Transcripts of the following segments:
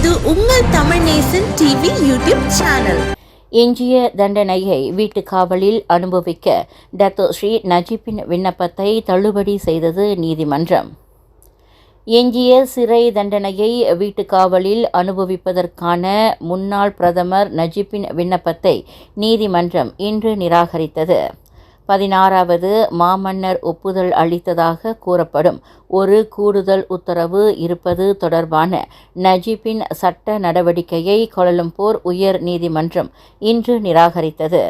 இது உங்கள் Tamil Nesan TV YouTube channel. எஞ்சிய தண்டனையை வீட்டு காவலில் அனுபவிக்க டத்தோ ஸ்ரீ நஜீப்பின் விண்ணப்பத்தை தள்ளுபடி செய்தது நீதிமன்றம். எஞ்சிய சிறை தண்டனையை வீட்டு காவலில் அனுபவிப்பதற்கான முன்னாள் பிரதமர் நஜீப்பின் விண்ணப்பத்தை நீதிமன்றம் இன்று நிராகரித்தது. பதினாறாவது மாமன்னர் ஒப்புதல் அளித்ததாக கூறப்படும். ஒரு கூடுதல் உத்தரவு இருப்பது தொடர்பான நஜீப்பின் சட்ட நடவடிக்கையை கொலலம்பூர் உயர் நீதிமன்றம் இன்று நிராகரித்தது.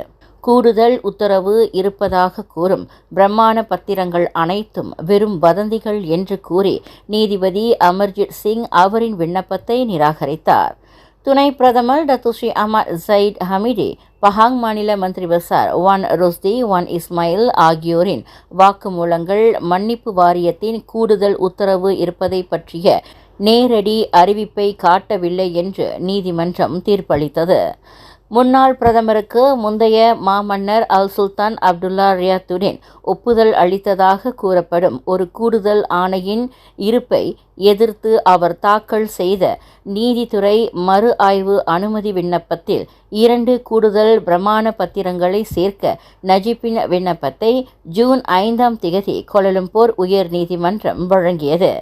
கூடுதல் உத்தரவு இருப்பதாக கூறும் பிரமாண பத்திரங்கள் அனைத்தும் வெறும் வதந்திகள் என்று கூறி நீதிபதி அமர்ஜித் சிங் அவரின் விண்ணப்பத்தை நிராகரித்தார். துணை பிரதமர் டத்துஷி அமர் ஜயிட் ஹமிடி பஹாங் மாநில மந்திரி பசார் ஒன் ருஸ்தி ஒன் இஸ்மாயில் ஆகியோரின் வாக்குமூலங்கள் மன்னிப்பு வாரியத்தின் கூடுதல் உத்தரவு இருப்பதை பற்றிய நேரடி அறிவிப்பை காட்டவில்லை என்று நீதிமன்றம் தீர்ப்பளித்தது. முன்னாள் பிரதமருக்கு முந்தைய மாமன்னர் அல் சுல்தான் அப்துல்லா ரியாத்துடன் ஒப்புதல் அளித்ததாக கூறப்படும் ஒரு கூடுதல் ஆணையின் இருப்பை எதிர்த்து அவர் தாக்கல் செய்த நீதித்துறை மறு ஆய்வு அனுமதி விண்ணப்பத்தில் இரண்டு கூடுதல் பிரமாண பத்திரங்களை சேர்க்க நஜிப்பின் விண்ணப்பத்தை ஜூன் ஐந்தாம் திகதி கோலலம்பூர் உயர் நீதிமன்றம் வழங்கியது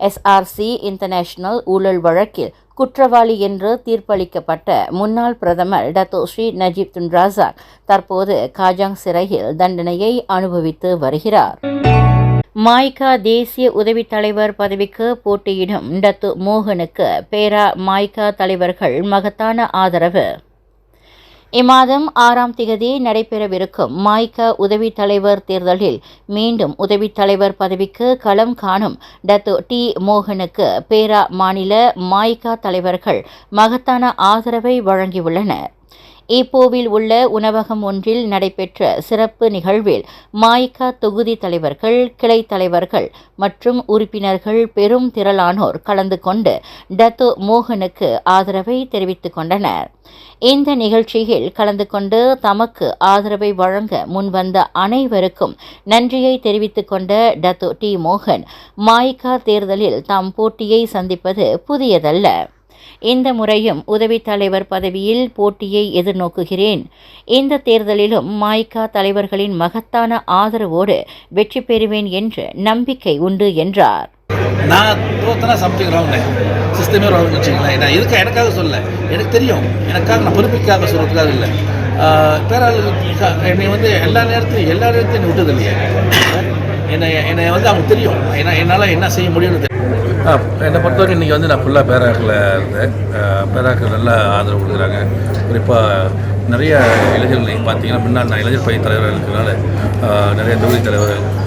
எஸ்ஆர்சி இன்டர்நேஷனல் ஊழல் வழக்கில் குற்றவாளி என்று தீர்ப்பளிக்கப்பட்ட முன்னாள் பிரதமர் Datuk Seri Najib Tun Razak தற்போது காஜாங் சிறையில் தண்டனையை அனுபவித்து வருகிறார். மாய்கா தேசிய உதவித் தலைவர் பதவிக்கு போட்டியிடும் டத்து மோகனுக்கு பேரா மாய்கா தலைவர்கள் மகத்தான ஆதரவு. இம்மாதம் ஆறாம் திகதி நடைபெறவிருக்கும் மாய்கா உதவித் தலைவர் தேர்தலில் மீண்டும் உதவித் தலைவர் பதவிக்கு களம் காணும் டத்து டி மோகனுக்கு பேரா மாநில மாய்கா தலைவர்கள் மகத்தான ஆதரவை வழங்கியுள்ளனர். ஈப்போவில் உள்ள உணவகம் ஒன்றில் நடைபெற்ற சிறப்பு நிகழ்வில் மாய்கா தொகுதி தலைவர்கள் கிளை தலைவர்கள் மற்றும் உறுப்பினர்கள் பெரும் திரளானோர் கலந்து கொண்டு டத்து மோகனுக்கு ஆதரவை தெரிவித்துக் கொண்டனர். இந்த நிகழ்ச்சியில் கலந்து கொண்டு தமக்கு ஆதரவை வழங்க முன்வந்த அனைவருக்கும் நன்றியை தெரிவித்துக் கொண்ட டத்து டி மோகன் மாய்கா தேர்தலில் தாம் போட்டியை சந்திப்பது புதியதல்ல. இந்த முறையும் உதவித் தலைவர் பதவியில் போட்டியை எதிர்நோக்குகிறேன். இந்த தேர்தலிலும் மாய்கா தலைவர்களின் மகத்தான ஆதரவோடு வெற்றி பெறுவேன் என்று நம்பிக்கை உண்டு என்றார். நான் தோத்தனா சம்திங் சிஸ்டமே நான் எனக்காக எனக்கு தெரியும். எனக்காக நான் சொல்கிறதுக்காக இல்லை. என்னை வந்து எல்லா நேரத்தையும் எல்லா நேரத்தையும் விட்டது இல்லையே என்னை என்னை வந்து அவங்க தெரியும். ஏன்னா என்னால் என்ன செய்ய முடியும்னு தெரியும். ஆ, என்னை பொறுத்தவரைக்கும் இன்றைக்கி வந்து நான் ஃபுல்லாக பேராக்கில் இருந்தேன். பேராக்கில் நல்லா ஆதரவு கொடுக்குறாங்க. குறிப்பாக நிறைய இளைஞர்கள் நீங்கள் பார்த்தீங்கன்னா முன்னாடி நான் இளைஞர் பயிர் தலைவராக இருக்கிறனால நிறைய தொகுதி தலைவர்கள்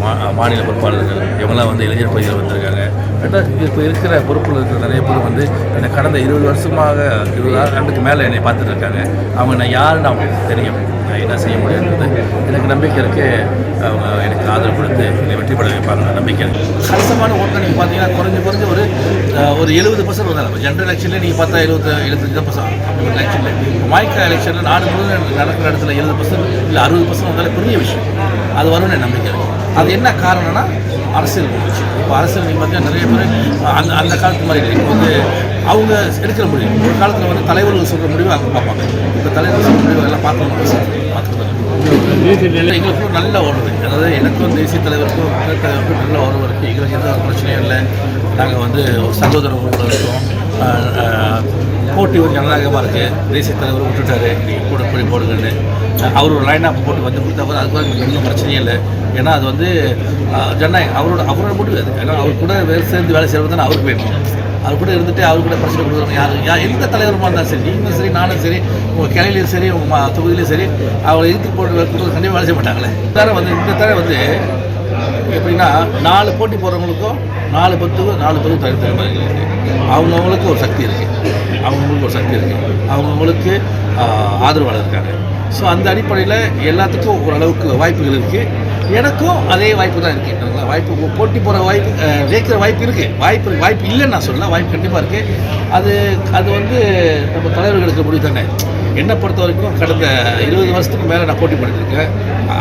மா மாநில பொறுப்பாளர்கள் இவங்கெல்லாம் வந்து இளைஞர் பயிர்கள் வந்திருக்காங்க. ரெண்டாவது இப்போ இருக்கிற பொறுப்பில் இருக்கிற நிறைய பேர் வந்து என்னை கடந்த இருபது வருஷமாக இருபது ஆண்டுக்கு மேலே என்னை பார்த்துட்டு இருக்காங்க. அவங்க நான் யாருன்னு அவங்களுக்கு தெரியும். என்ன செய்ய முடியுன்றது எனக்கு நம்பிக்கை இருக்குது அவங்க எனக்கு ஆதரவு கொடுத்து என்னை வெற்றி பெற வைப்பாங்க. நம்பிக்கை இருக்குது கணிசமான ஓட்டு நீங்கள் பார்த்தீங்கன்னா குறைஞ்ச குறைஞ்ச ஒரு ஒரு எழுபது பர்சன்ட் வந்தாங்க ஜென்ரல் எலெக்ஷனில் நீங்கள் பார்த்தா எழுபது எழுபத்தஞ்சு தான் பர்சன்ட் அப்படி எலெக்ஷனில் மாய்க்கா எலெக்ஷனில் நாடு முழுவதும் நடக்கிற இடத்துல எழுபது பர்சன்ட் இல்லை அறுபது பர்சன்ட் வந்தாலே பெரிய விஷயம். அது வரும்னு என் நம்பிக்கை அது என்ன காரணம்னா அரசியல் போச்சு இப்போ அரசியல் நீங்கள் பார்த்தீங்கன்னா நிறைய பேர் அந்த அந்த காலத்து மாதிரி இப்போ வந்து அவங்க எடுக்கிற முடிவு. ஒரு காலத்தில் வந்து தலைவர்கள் சொல்கிற முடிவு அவங்க பார்ப்பாங்க. இப்போ தலைவர்கள் சொல்கிற முடிவு எல்லாம் பார்க்கணும் எங்களுக்கும் நல்ல உறவு அதாவது எனக்கும் தேசிய தலைவருக்கும் தலைவருக்கும் நல்ல உறவு இருக்குது எங்களுக்கு எந்த ஒரு பிரச்சனையும் இல்லை. நாங்கள் வந்து ஒரு சகோதர உறவில் இருக்கோம். போட்டி ஒரு ஜனநாயகமாக இருக்குது தேசிய தலைவர் விட்டுட்டாரு. நீங்கள் கூட போய் போடுங்கன்னு. அவர் ஒரு லைன் அப் போட்டு வந்து கொடுத்தவர் அதுக்கு எங்களுக்கு ஒன்றும் பிரச்சனையே இல்லை. ஏன்னா அது வந்து ஜனநாயகம் அவரோட அவரோட முடிவு அது. ஏன்னா அவர் கூட சேர்ந்து வேலை செய்கிறது தானே அவருக்கு வேணும். அவர் கூட இருந்துட்டு அவர் கூட பிரச்சனை கொடுக்குறவங்க யார்? யார் எந்த தலைவருமா இருந்தாலும் சரி நீங்களும் சரி நானும் சரி உங்கள் கிளையிலையும் சரி உங்கள் தொகுதியிலையும் சரி அவங்களை எதிர்த்து போட்டு கொடுத்து கண்டிப்பாக வேலை செய்ய மாட்டாங்களே. தர வந்து இந்த தர வந்து எப்படின்னா நாலு போட்டி போகிறவங்களுக்கும் நாலு பத்துக்கும் நாலு பத்துக்கும் தனி தனி மாதிரி இருக்குது அவங்கவுங்களுக்கு ஒரு சக்தி இருக்குது அவங்கவுங்களுக்கு ஒரு சக்தி இருக்குது அவங்கவுங்களுக்கு ஆதரவாளர் இருக்காங்க. ஸோ அந்த அடிப்படையில் எல்லாத்துக்கும் ஓரளவுக்கு வாய்ப்புகள் இருக்குது எனக்கும் அதே வாய்ப்பு தான் இருக்குது சரிங்களா? வாய்ப்பு போட்டி போகிற வாய்ப்பு ஜெயிக்கிற வாய்ப்பு இருக்குது வாய்ப்பு வாய்ப்பு இல்லைன்னு நான் சொல்லலாம் வாய்ப்பு கண்டிப்பாக இருக்குது அது அது வந்து நம்ம தலைவர்களுக்கு முடிவு தானே. என்னை பொறுத்த வரைக்கும் கடந்த இருபது வருஷத்துக்கு மேலே நான் போட்டி போட்டுருக்கேன்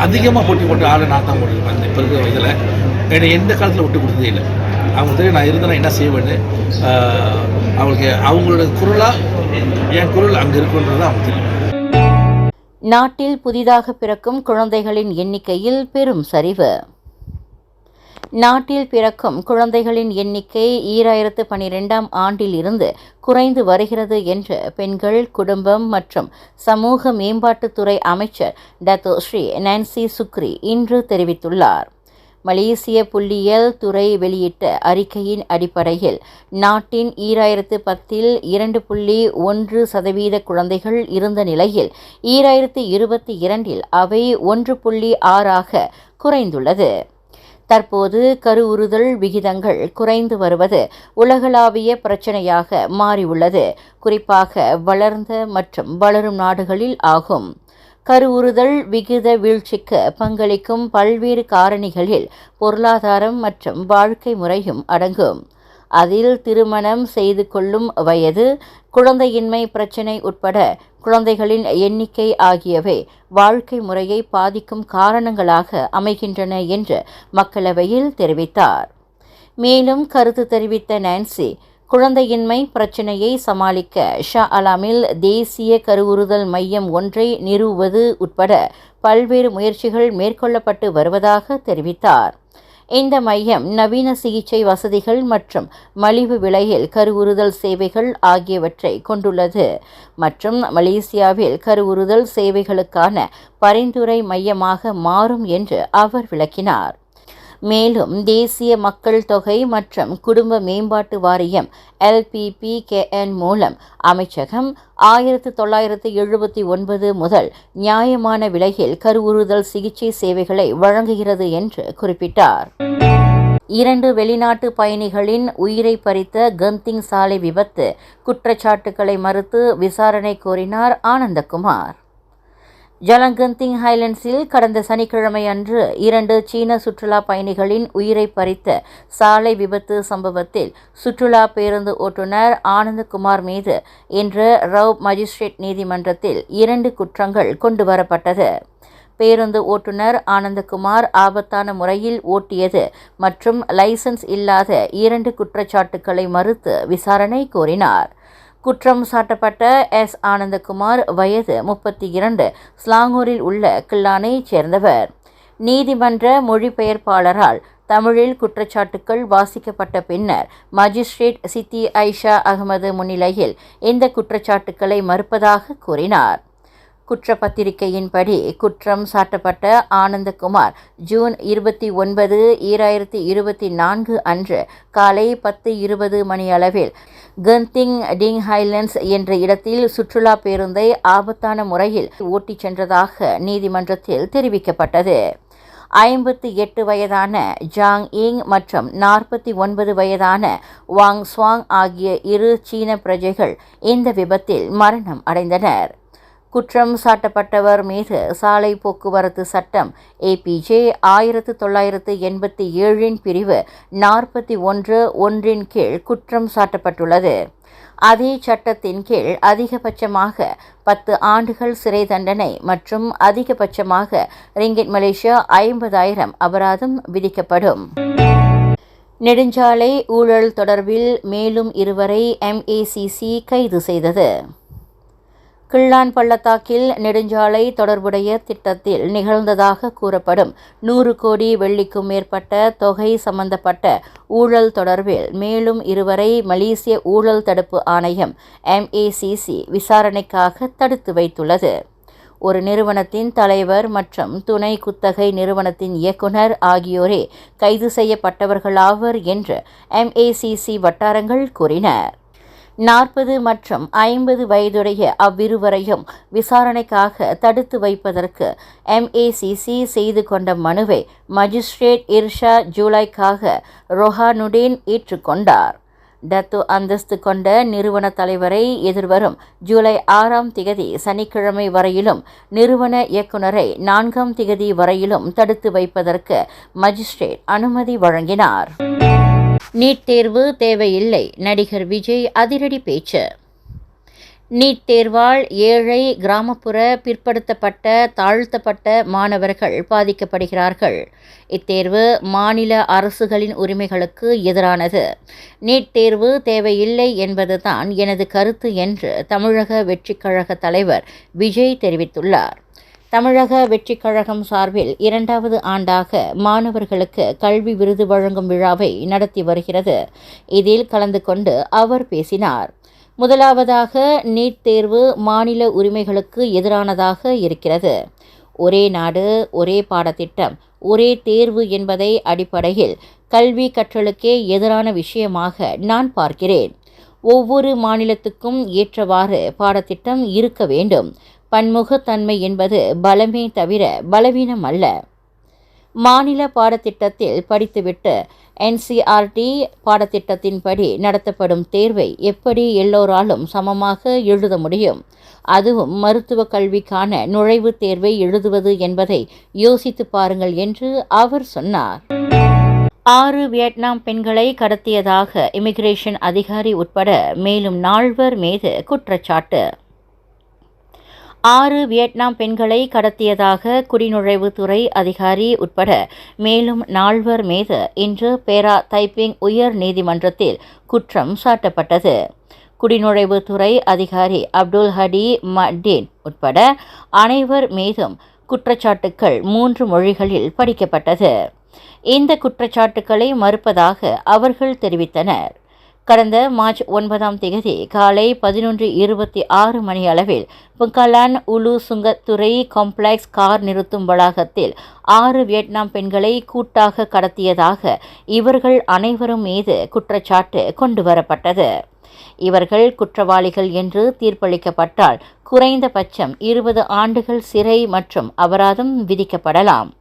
அதிகமாக போட்டி போட்டு ஆளை நான் தான் போட்டுருப்பேன் இப்போ இருக்கிற வயதில் என்னை எந்த காலத்தில் விட்டு கொடுத்ததே இல்லை. அவங்க தெரியும் நான் இருந்தேன்னா என்ன செய்வேன்னு. அவங்களுக்கு அவங்களோட குரலாக என் குரல் அங்கே இருக்குன்றது அவங்க தெரியும். நாட்டில் புதிதாக பிறக்கும் குழந்தைகளின் எண்ணிக்கையில் பெரும் சரிவு. நாட்டில் பிறக்கும் குழந்தைகளின் எண்ணிக்கை ஈராயிரத்து பனிரெண்டாம் ஆண்டில் இருந்து குறைந்து வருகிறது என்று பெண்கள் குடும்பம் மற்றும் சமூக மேம்பாட்டுத்துறை அமைச்சர் டத்தோ ஸ்ரீ நான்சி சுக்ரி இன்று தெரிவித்துள்ளார். மலேசிய புள்ளியியல் துறை வெளியிட்ட அறிக்கையின் அடிப்படையில் நாட்டின் ஈராயிரத்து பத்தில் இரண்டு புள்ளி ஒன்று சதவீத குழந்தைகள் இருந்த நிலையில் ஈராயிரத்து இருபத்தி இரண்டில் அவை ஒன்று புள்ளி ஆறாக குறைந்துள்ளது. தற்போது கருவுறுதல் விகிதங்கள் குறைந்து வருவது உலகளாவிய பிரச்சனையாக மாறியுள்ளது. குறிப்பாக வளர்ந்த மற்றும் வளரும் நாடுகளில் ஆகும். கருவுறுதல் விகித வீழ்ச்சிக்கு பங்களிக்கும் பல்வேறு காரணிகளில் பொருளாதாரம் மற்றும் வாழ்க்கை முறையும் அடங்கும். அதில் திருமணம் செய்து கொள்ளும் வயது குழந்தையின்மை பிரச்சினை உட்பட குழந்தைகளின் எண்ணிக்கை ஆகியவை வாழ்க்கை முறையை பாதிக்கும் காரணங்களாக அமைகின்றன என்று மக்களவையில் தெரிவித்தார். மேலும் கருத்து தெரிவித்த நான்சி குழந்தையின்மை பிரச்சினையை சமாளிக்க ஷா அலாமில் தேசிய கருவுறுதல் மையம் ஒன்றை நிறுவுவது உட்பட பல்வேறு முயற்சிகள் மேற்கொள்ளப்பட்டு வருவதாக தெரிவித்தார். இந்த மையம் நவீன சிகிச்சை வசதிகள் மற்றும் மலிவு விலையில் கருவுறுதல் சேவைகள் ஆகியவற்றை கொண்டுள்ளது. மற்றும் மலேசியாவில் கருவுறுதல் சேவைகளுக்கான பரிந்துரை மையமாக மாறும் என்று அவர் விளக்கினார். மேலும் தேசிய மக்கள் தொகை மற்றும் குடும்ப மேம்பாட்டு வாரியம் எல்பிபிகேஎன் மூலம் அமைச்சகம் ஆயிரத்து தொள்ளாயிரத்து எழுபத்தி ஒன்பது முதல் நியாயமான விலையில் கருவுறுதல் சிகிச்சை சேவைகளை வழங்குகிறது என்று குறிப்பிட்டார். இரண்டு வெளிநாட்டு பயணிகளின் உயிரை பறித்த கந்திங் சாலை விபத்து குற்றச்சாட்டுக்களை மறுத்து விசாரணை கோரினார் ஆனந்தகுமார். ஜலங்கந்திங் ஹைலண்ட்ஸில் கடந்த சனிக்கிழமை அன்று இரண்டு சீன சுற்றுலா பயணிகளின் உயிரை பறித்த சாலை விபத்து சம்பவத்தில் சுற்றுலா பேருந்து ஓட்டுநர் ஆனந்தகுமார் மீது இன்று ரவ் மஜிஸ்ட்ரேட் நீதிமன்றத்தில் இரண்டு குற்றங்கள் கொண்டு வரப்பட்டது. பேருந்து ஓட்டுநர் ஆனந்தகுமார் ஆபத்தான முறையில் ஓட்டியது மற்றும் லைசன்ஸ் இல்லாத இரண்டு குற்றச்சாட்டுக்களை மறுத்து விசாரணை கோரினார். குற்றம் சாட்டப்பட்ட எஸ். ஆனந்தகுமார் வயது முப்பத்தி இரண்டு ஸ்லாங்கூரில் உள்ள கில்லானைச் சேர்ந்தவர். நீதிமன்ற மொழிபெயர்ப்பாளரால் தமிழில் குற்றச்சாட்டுக்கள் வாசிக்கப்பட்ட பின்னர் மஜிஸ்ட்ரேட் சித்தி ஐஷா அகமது முன்னிலையில் இந்த குற்றச்சாட்டுக்களை மறுப்பதாக கூறினார். குற்றப்பத்திரிகையின்படி குற்றம் சாட்டப்பட்ட ஆனந்தகுமார் ஜூன் இருபத்தி ஒன்பது ஈராயிரத்தி இருபத்தி நான்கு அன்று காலை பத்து இருபது மணியளவில் கந்திங் டிங் ஹைலண்ட்ஸ் என்ற இடத்தில் சுற்றுலா பேருந்தை ஆபத்தான முறையில் ஓட்டிச் சென்றதாக நீதிமன்றத்தில் தெரிவிக்கப்பட்டது. ஐம்பத்தி எட்டு வயதான ஜாங் இங் மற்றும் நாற்பத்தி ஒன்பது வயதான வாங் சுவாங் ஆகிய இரு சீன பிரஜைகள் இந்த விபத்தில் மரணம் அடைந்தனர். குற்றம் சாட்டப்பட்டவர் மீது சாலை போக்குவரத்து சட்டம் ஏபிஜே ஆயிரத்து தொள்ளாயிரத்து எண்பத்தி ஏழின் பிரிவு நாற்பத்தி ஒன்று ஒன்றின் கீழ் குற்றம் சாட்டப்பட்டுள்ளது. அதே சட்டத்தின் கீழ் அதிகபட்சமாக பத்து ஆண்டுகள் சிறை தண்டனை மற்றும் அதிகபட்சமாக ரிங்கிட் மலேசியா ஐம்பதாயிரம் அபராதம் விதிக்கப்படும். நெடுஞ்சாலை ஊழல் தொடர்பில் மேலும் இருவரை எம்ஏசிசி கைது செய்தது. கிள்ளான் பள்ளத்தாக்கில் நெடுஞ்சாலை தொடர்புடைய திட்டத்தில் நிகழ்ந்ததாக கூறப்படும். நூறு கோடி வெள்ளிக்கும் மேற்பட்ட தொகை சம்பந்தப்பட்ட ஊழல் தொடர்பில் மேலும் இருவரை மலேசிய ஊழல் தடுப்பு ஆணையம் எம்ஏசிசி விசாரணைக்காக தடுத்து வைத்துள்ளது. ஒரு நிறுவனத்தின் தலைவர் மற்றும் துணை குத்தகை நிறுவனத்தின் இயக்குனர் ஆகியோரே கைது செய்யப்பட்டவர்களாவர் என்று எம்ஏசிசி வட்டாரங்கள் கூறினர் நாற்பது மற்றும் ஐம்பது வயதுடைய அவ்விருவரையும் விசாரணைக்காக தடுத்து வைப்பதற்கு எம்ஏசிசி செய்து கொண்ட மனுவை மஜிஸ்ட்ரேட் இர்ஷா ஜூலைக்காக ரொஹானுடீன் ஏற்றுக்கொண்டார். டத்து அந்தஸ்து கொண்ட நிறுவன தலைவரை எதிர்வரும் ஜூலை ஆறாம் திகதி சனிக்கிழமை வரையிலும் நிறுவன இயக்குநரை நான்காம் திகதி வரையிலும் தடுத்து வைப்பதற்கு மஜிஸ்ட்ரேட் அனுமதி வழங்கினார். நீட் தேர்வு தேவையில்லை. நடிகர் விஜய் அதிரடி பேச்சு. நீட் தேர்வால் ஏழை கிராமப்புற பிற்படுத்தப்பட்ட தாழ்த்தப்பட்ட மாணவர்கள் பாதிக்கப்படுகிறார்கள். இத்தேர்வு மாநில அரசுகளின் உரிமைகளுக்கு எதிரானது. நீட் தேர்வு தேவையில்லை என்பதுதான் எனது கருத்து என்று தமிழக வெற்றிக் கழக தலைவர் விஜய் தெரிவித்துள்ளார். தமிழக வெற்றிக் கழகம் சார்பில் இரண்டாவது ஆண்டாக மாணவர்களுக்கு கல்வி விருது வழங்கும் விழாவை நடத்தி வருகிறது. இதில் கலந்து கொண்டு அவர் பேசினார். முதலாவதாக நீட் தேர்வு மாநில உரிமைகளுக்கு எதிரானதாக இருக்கிறது. ஒரே நாடு ஒரே பாடத்திட்டம் ஒரே தேர்வு என்பதை அடிப்படையில் கல்வி கற்றலுக்கே எதிரான விஷயமாக நான் பார்க்கிறேன். ஒவ்வொரு மாநிலத்துக்கும் ஏற்றவாறு பாடத்திட்டம் இருக்க வேண்டும். பன்முகத்தன்மை என்பது பலமே தவிர பலவீனம் அல்ல. மாநில பாடத்திட்டத்தில் படித்துவிட்டு என்சிஆர்டி பாடத்திட்டத்தின்படி நடத்தப்படும் தேர்வை எப்படி எல்லோராலும் சமமாக எழுத முடியும்? அதுவும் மருத்துவ கல்விக்கான நுழைவுத் தேர்வை எழுதுவது என்பதை யோசித்து பாருங்கள் என்று அவர் சொன்னார். ஆறு வியட்நாம் பெண்களை கடத்தியதாக இமிகிரேஷன் அதிகாரி உட்பட மேலும் நால்வர் மீது குற்றச்சாட்டு. ஆறு வியட்நாம் பெண்களை கடத்தியதாக குடிநுழைவுத்துறை அதிகாரி உட்பட மேலும் நால்வர் மீது இன்று பேரா தைப்பிங் உயர் நீதிமன்றத்தில் குற்றம் சாட்டப்பட்டது. குடிநுழைவுத்துறை அதிகாரி அப்துல் ஹடி மட்டீன் உட்பட அனைவர் மீதும் குற்றச்சாட்டுக்கள் மூன்று மொழிகளில் படிக்கப்பட்டது. இந்த குற்றச்சாட்டுக்களை மறுப்பதாக அவர்கள் தெரிவித்தனர். கடந்த மார்ச் ஒன்பதாம் தேதி காலை பதினொன்று இருபத்தி ஆறு மணி அளவில் புங்கலான் உலு சுங்கத்துறை காம்ப்ளெக்ஸ் கார் நிறுத்தும் வளாகத்தில் ஆறு வியட்நாம் பெண்களை கூட்டாக கடத்தியதாக இவர்கள் அனைவரும் மீது குற்றச்சாட்டு கொண்டு வரப்பட்டது. இவர்கள் குற்றவாளிகள் என்று தீர்ப்பளிக்கப்பட்டால் குறைந்தபட்சம் இருபது ஆண்டுகள் சிறை மற்றும் அபராதம் விதிக்கப்படலாம்.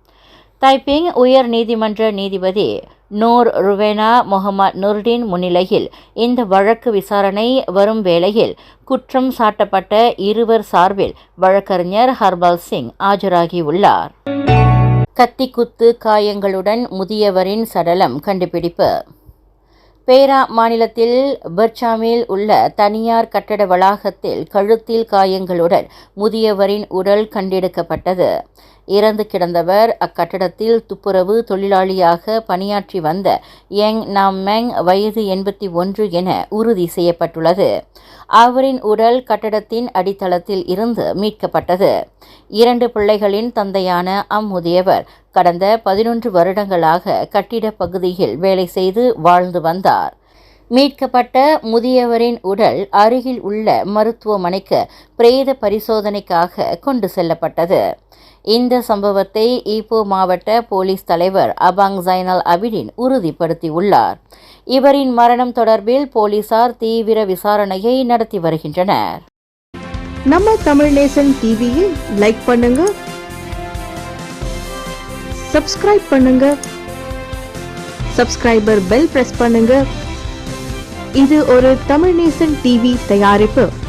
தைப்பிங் உயர் நீதிமன்ற நீதிபதி நூர் ருவேனா முகமது நுர்டின் முன்னிலையில் இந்த வழக்கு விசாரணை வரும் வேளையில் குற்றம் சாட்டப்பட்ட இருவர் சார்பில் வழக்கறிஞர் ஹர்பால் சிங் ஆஜராகியுள்ளார். கத்திக்குத்து காயங்களுடன் முதியவரின் சடலம் கண்டுபிடிப்பு. பேரா மாநிலத்தில் பர்ச்சாமில் உள்ள தனியார் கட்டட வளாகத்தில் கழுத்தில் காயங்களுடன் முதியவரின் உடல் கண்டெடுக்கப்பட்டது. இறந்து கிடந்தவர் அக்கட்டடத்தில் துப்புரவு தொழிலாளியாக பணியாற்றி வந்த யங் நாம் மெங் வயது எண்பத்தி ஒன்று என உறுதி செய்யப்பட்டுள்ளது. அவரின் உடல் கட்டடத்தின் அடித்தளத்தில் இருந்து மீட்கப்பட்டது. இரண்டு பிள்ளைகளின் தந்தையான அம்முதியவர் கடந்த பதினொன்று வருடங்களாக கட்டிட பகுதியில் வேலை செய்து வாழ்ந்து வந்தார். மீட்கப்பட்ட முதியவரின் உடல் அருகில் உள்ள மருத்துவமனைக்கு பிரேத பரிசோதனைக்காக கொண்டு செல்லப்பட்டது. இந்த சம்பவத்தை ஈப்போ மாவட்ட போலீஸ் தலைவர் அபாங் ஜைனல் அபிடின் உறுதிப்படுத்தியுள்ளார். இவரின் மரணம் தொடர்பில் போலீசார் தீவிர விசாரணையை நடத்தி வருகின்றனர். நம்ம தமிழ் நேசன் டிவியில் லைக் பண்ணுங்க சப்ஸ்கிரைப் பண்ணுங்க சப்ஸ்கிரைபர் பெல் பிரஸ் பண்ணுங்க. இது ஒரு தமிழ் நேசன் டிவி தயாரிப்பு.